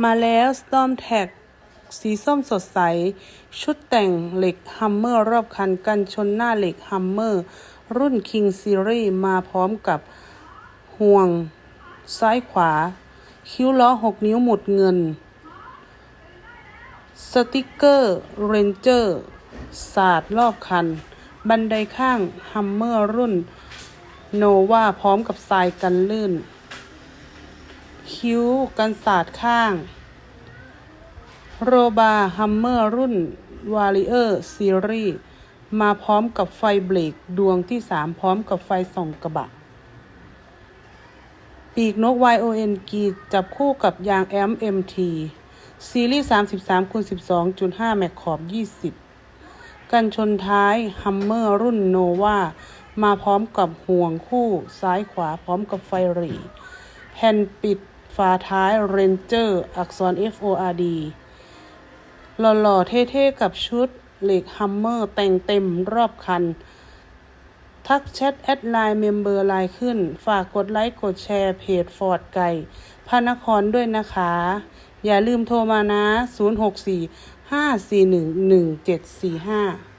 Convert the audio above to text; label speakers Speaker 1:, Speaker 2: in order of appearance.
Speaker 1: มาแล้ว Storm Tag สีส้มสดใส ชุดแต่งเหล็กฮัมเมอร์รอบคันกันชนหน้าเหล็กฮัมเมอร์ รุ่น King Series มาพร้อมกับห่วงซ้ายขวา คิ้วล้อ 6 นิ้วหมุดเงิน สติกเกอร์เรนเจอร์สาดรอบคัน บันไดข้างฮัมเมอร์รุ่นโนวาพร้อมกับทรายกันลื่น คิ้วกันศาสาดข้าง โรบาฮัมเมอร์รุ่นวาริเออร์ซีรีส์มาพร้อมกับไฟเบรกดวงที่3พร้อมกับไฟส่องกระบะ ปีกนก YON กีจับคู่กับยาง MMT ซีรีส์ 33คูณ12.5 แมคขอบ 20 กันชนท้ายฮัมเมอร์รุ่นโนวามาพร้อมกับห่วงคู่ซ้ายขวาพร้อมกับไฟหรีแผ่นปิด ฝาท้ายเรนเจอร์อักษร FORD หล่อๆ เท่ๆ กับชุดเหล็กฮัมเมอร์แต่งเต็มรอบคัน ทักแชทแอดไลน์เมมเบอร์ไลน์ขึ้น ฝากกดไลค์กดแชร์เพจฟอร์ดไก่พระนครด้วยนะคะ อย่าลืมโทรมานะ 064 541 1745